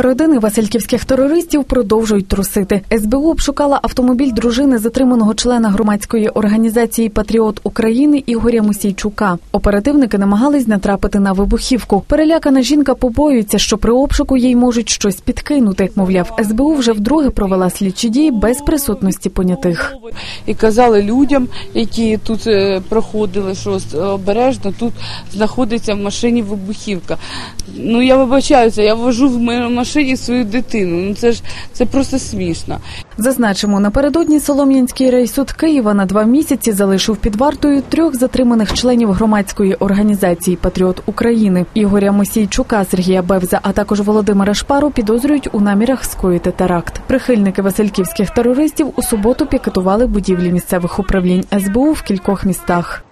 Родини васильківських терористів продовжують трусити. СБУ обшукала автомобіль дружини затриманого члена громадської організації Патріот України Ігоря Мусійчука. Оперативники намагались натрапити на вибухівку. Перелякана жінка побоюється, що при обшуку їй можуть щось підкинути. Мовляв, СБУ вже вдруге провела слідчі дії без присутності понятих. І казали людям, які тут е, проходили, що обережно тут знаходиться в машині вибухівка. Ну я вибачаюся, я вожу в машині свою дитину. Ну це ж це просто смішно. Зазначимо, напередодні Солом'янський райсуд Києва на два місяці залишив під вартою трьох затриманих членів громадської організації Патріот України Ігоря Мосійчука, Сергія Бевза, а також Володимира Шпару підозрюють у намірах скоїти теракт. Прихильники васильківських терористів у суботу пікетували будівлі місцевих управлінь СБУ в кількох містах.